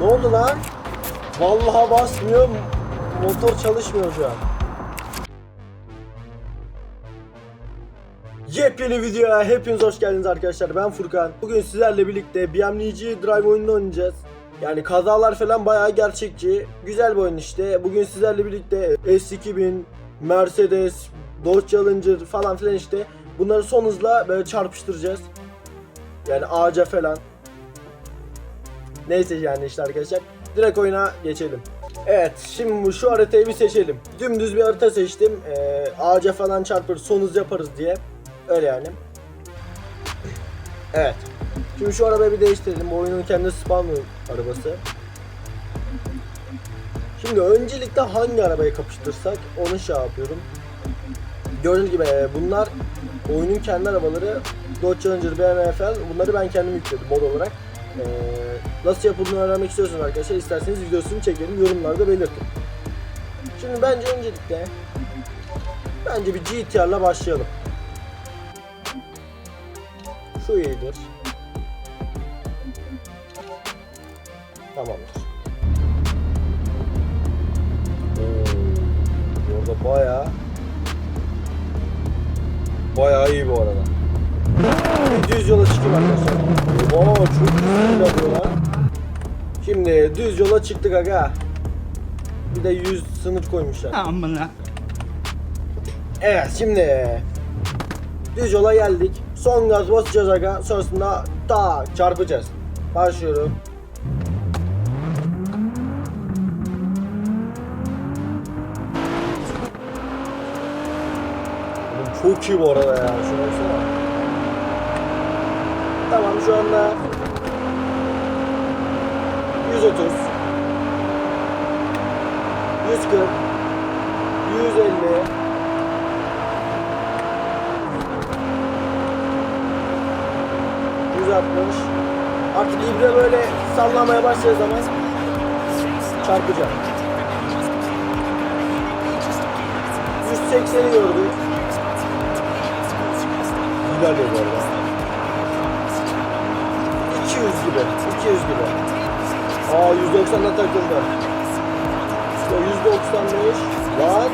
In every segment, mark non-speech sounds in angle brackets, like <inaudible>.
Ne oldu lan? Vallahi basmıyor. Motor çalışmıyor şu an. Yepyeni videoya hepiniz hoş geldiniz arkadaşlar. Ben Furkan. Bugün sizlerle birlikte BMWG Drive oyununu oynayacağız. Yani kazalar falan bayağı gerçekçi. Güzel bir oyun işte. Bugün sizlerle birlikte S2000, Mercedes, Dodge Challenger falan filan işte. Bunları son hızla böyle çarpıştıracağız. Yani ağaca falan. Neyse yani işte arkadaşlar. Direkt oyuna geçelim. Evet şimdi şu haritayı bir seçelim. Dümdüz bir harita seçtim. Ee, ağaca falan çarpır son hız yaparız diye. Öyle yani. Evet. Şimdi şu arabayı bir değiştirelim. Bu oyunun kendi spawn arabası. Şimdi öncelikle hangi arabayı kapıştırsak onu şey yapıyorum. Gördüğünüz gibi e, bunlar oyunun kendi arabaları. Dodge Challenger, BMW falan bunları ben kendim yükledim mod olarak. Ee, nasıl yapıldığını öğrenmek istiyorsanız arkadaşlar isterseniz videosunu çekelim yorumlarda belirtin. Şimdi bence öncelikle bence bir GTR'la başlayalım. Şu iyidir. Tamamdır. Oo, Orada bayağı bayağı iyi bu arada. Düz yola çıkayım arkadaşlar. Oo çok güzel yapıyor lan. Şimdi düz yola çıktık aga. Bir de 100 sınır koymuşlar. Amına. Evet şimdi düz yola geldik. Son gaz basacağız aga. Sonrasında tak çarpacağız. Başlıyorum. Çok iyi bu arada ya. Şuna baksana. Tamam şu anda 130 140 150 160 Artık ibre böyle sallamaya başladığı zaman çarpacak. 180'i gördük. İlerliyor bu arada. 200 gibi. 200 gibi. Aa 190'da takıldı. İşte 195. Lan.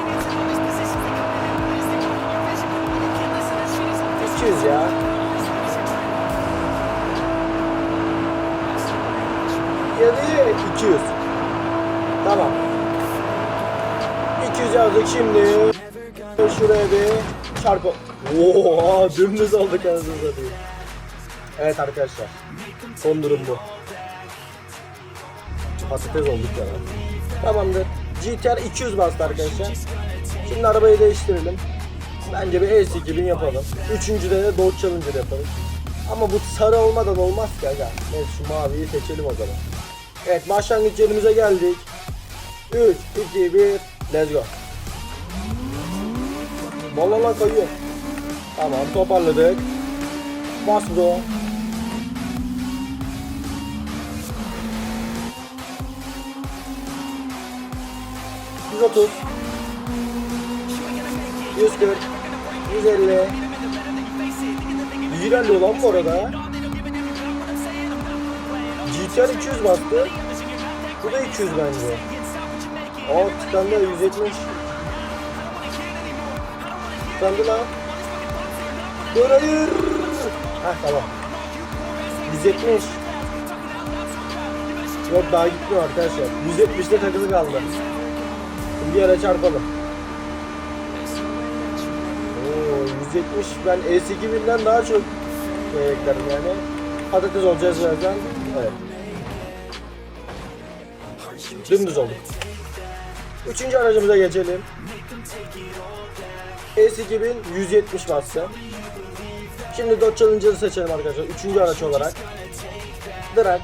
200 ya. Yedi 200. Tamam. 200 yazdık şimdi. Şuraya bir çarpı. Oha dümdüz olduk anasını satayım. Evet arkadaşlar. Son durum bu. Patates olduk ya. Tamamdır. GTR 200 bastı arkadaşlar. Şimdi arabayı değiştirelim. Bence bir S2000 yapalım. Üçüncüde de Dodge Challenger yapalım. Ama bu sarı olmadan olmaz ki aga. Evet şu maviyi seçelim o zaman. Evet başlangıç yerimize geldik. 3, 2, 1, let's go. Vallahi kayıyor. Tamam toparladık. Bas bro. Yüz otuz. Yüz kırk. Yüz elli. İyi ilerliyor lan bu arada. GTR 200 bastı. Bu da 200 bence. Aa tıkandı 170. Tıkandı lan. Dur hayır. Heh tamam. 170. Yok daha gitmiyor arkadaşlar. 170'te takılı kaldı. Bir yere çarpalım. Oo 170 ben S2000'den daha çok şey eklerim yani. Patates olacağız birazdan. Evet. Dümdüz olduk. Üçüncü aracımıza geçelim. S2000 170 bastı. Şimdi Dodge Challenger'ı seçelim arkadaşlar. Üçüncü araç olarak. Drag.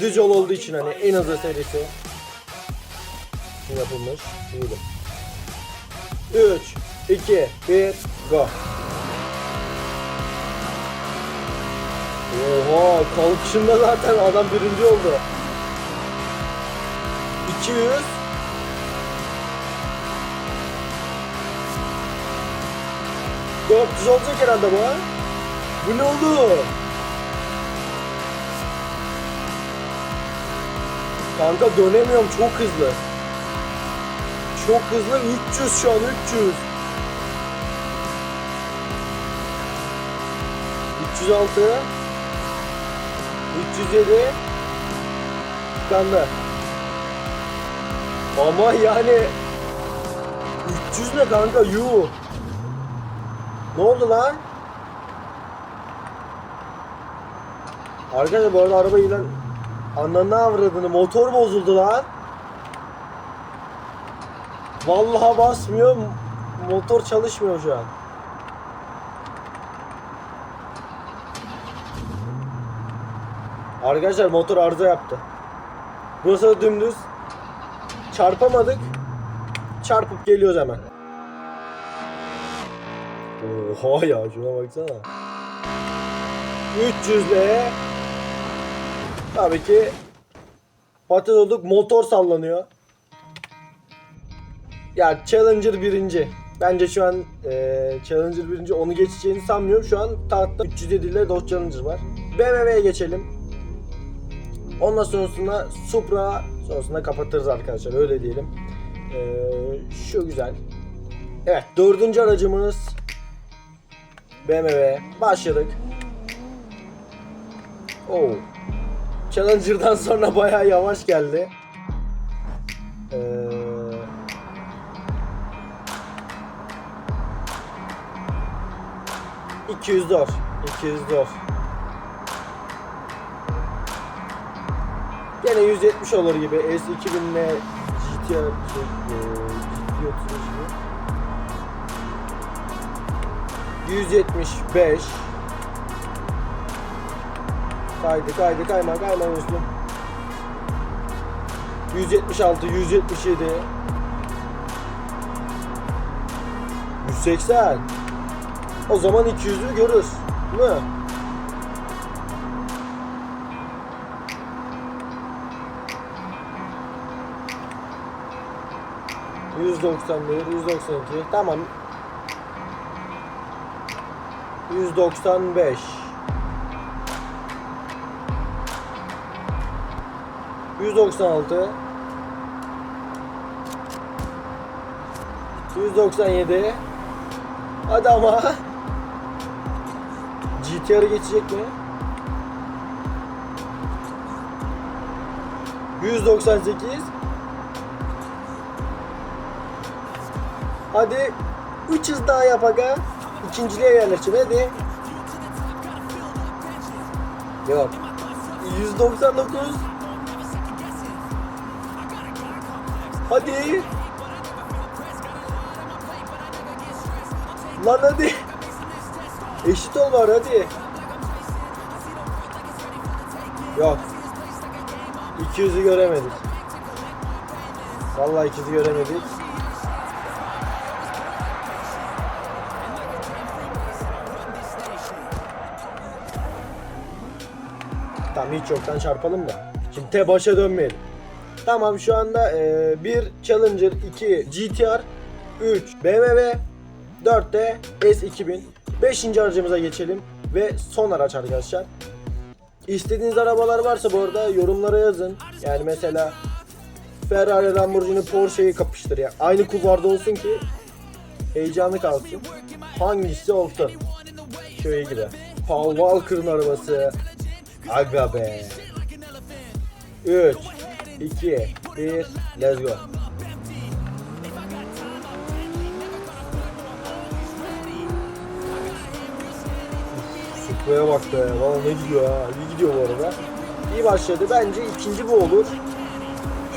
Düz yol olduğu için hani en hızlı serisi. Yapılmış. İyiydi. 3, 2, 1, go. Oha kalkışında zaten adam birinci oldu. 200 400 olacak herhalde bu. Bu ne oldu? Kanka dönemiyorum çok hızlı. Çok hızlı 300 şu an 300. 306 307 tıkandı. Ama yani 300 ne kanka yu. Ne oldu lan? Arkadaşlar bu arada araba ilan Ananı avradını motor bozuldu lan. Vallahi basmıyor. Motor çalışmıyor şu an. Arkadaşlar motor arıza yaptı. Burası da dümdüz. Çarpamadık. Çarpıp geliyoruz hemen. Oha ya şuna baksana. 300 le Tabii ki patates olduk motor sallanıyor. Ya Challenger birinci. Bence şu an e, Challenger birinci onu geçeceğini sanmıyorum. Şu an tahtta 307 ile Dodge Challenger var. BMW'ye geçelim. Ondan sonrasında Supra sonrasında kapatırız arkadaşlar öyle diyelim. E, şu güzel. Evet dördüncü aracımız BMW. Başladık. Oo. Challenger'dan sonra bayağı yavaş geldi. Ee... ...200 dolar. 200 dolar. Gene 170 olur gibi. S2000'le GT şey, e, GT 35 175 Kaydı kaydı kayma kayma Müslüm. 176 177 180 O zaman 200'ü görürüz. Değil mi? Yüz doksan bir, yüz doksan iki. Tamam. Yüz doksan beş. 196 197 Hadi ama GTR'ı geçecek mi? 198 Hadi 3 hız daha yap aga. İkinciliğe yerleştir hadi. Yok. 199 Hadi. Lan hadi. Eşit ol var hadi. Yok. 200'ü göremedik. Vallahi 200'ü göremedik. Tamam hiç yoktan çarpalım da. Şimdi te başa dönmeyelim. Tamam şu anda e, bir Challenger 2 GTR 3 BMW 4 de S2000 5. aracımıza geçelim ve son araç arkadaşlar. İstediğiniz arabalar varsa bu arada yorumlara yazın. Yani mesela Ferrari, Lamborghini, Porsche'yi kapıştır ya. Aynı kulvarda olsun ki heyecanlı kalsın. Hangisi olsun? Şöyle gibi. Paul Walker'ın arabası. Aga be. 3 2 1 Let's go. Supra'ya bak be. Valla ne gidiyor ha. İyi gidiyor bu arada. İyi başladı. Bence ikinci bu olur.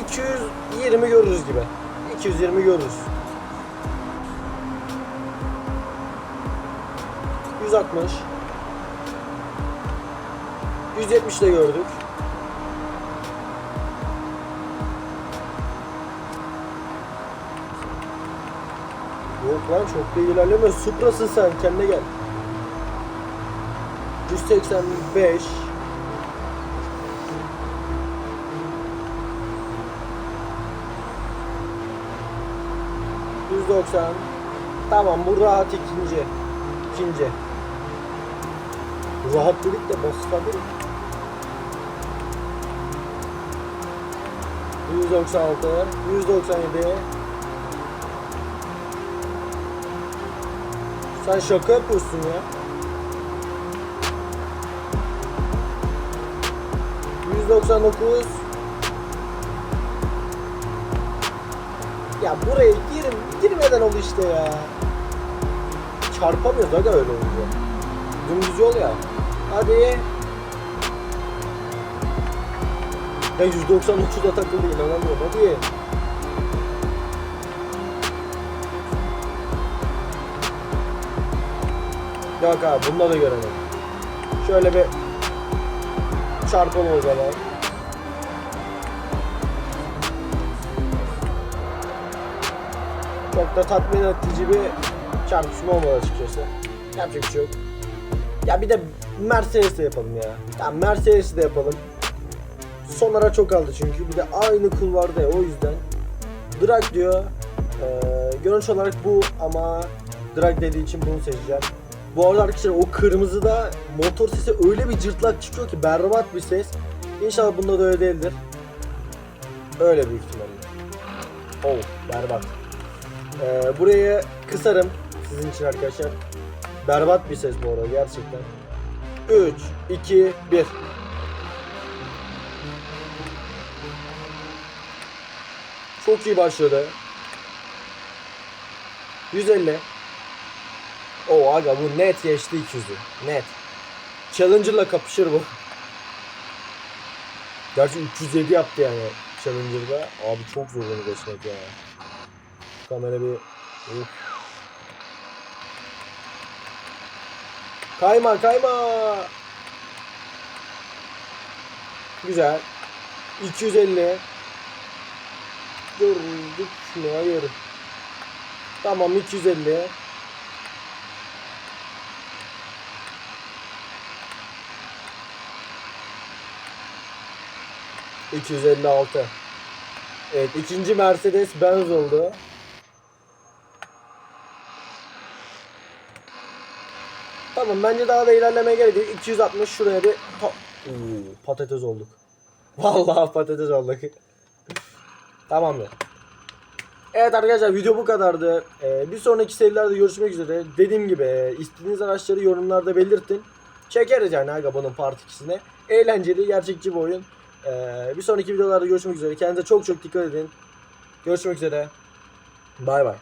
220 görürüz gibi. 220 görürüz. 160 170 de gördük. Yok lan çok da ilerleme. Supra'sın sen. Kendine gel. 185 190 Tamam bu rahat ikinci. İkinci. Rahat dedik de basit dedik. 196, 197. Sen şaka yapıyorsun ya. 199. Ya buraya girim, girmeden oldu işte ya. Çarpamıyoruz aga öyle olunca. Dümdüz yol ya. Hadi. Ya 199'da takıldı inanamıyorum hadi. Yok abi bunda da göremedim. Şöyle bir çarpalım o zaman. Çok da tatmin edici bir çarpışma olmadı açıkçası. Yapacak bir şey yok. Ya bir de Mercedes'te yapalım ya. Ya Mercedes'te yapalım. Son ara çok aldı çünkü. Bir de aynı kulvarda ya o yüzden. Drag diyor. Ee, görünüş olarak bu ama drag dediği için bunu seçeceğim. Bu arada arkadaşlar o kırmızıda motor sesi öyle bir cırtlak çıkıyor ki berbat bir ses. İnşallah bunda da öyle değildir. Öyle büyük ihtimalle. Oh berbat. Ee, burayı kısarım sizin için arkadaşlar. Berbat bir ses bu arada gerçekten. 3, 2, 1. Çok iyi başladı. 150. O aga bu net geçti 200'ü. Net. Challenger'la kapışır bu. Gerçi 307 yaptı yani Challenger'da. Abi çok zor onu geçmek ya. Kamera bir... Uf. Kayma kayma. Güzel. 250. Dur dur şunu hayır. Tamam 250. ...256. Evet ikinci Mercedes Benz oldu. Tamam bence daha da ilerlemeye gerek yok. 260 şuraya bir Oo, patates olduk. <laughs> Vallahi patates olduk. Tamamdır. Evet arkadaşlar video bu kadardı. Ee, bir sonraki serilerde görüşmek üzere. Dediğim gibi istediğiniz araçları yorumlarda belirtin. Çekeriz yani aga bunun part 2'sine. Eğlenceli, gerçekçi bir oyun. Ee, bir sonraki videolarda görüşmek üzere. Kendinize çok çok dikkat edin. Görüşmek üzere. Bay bay.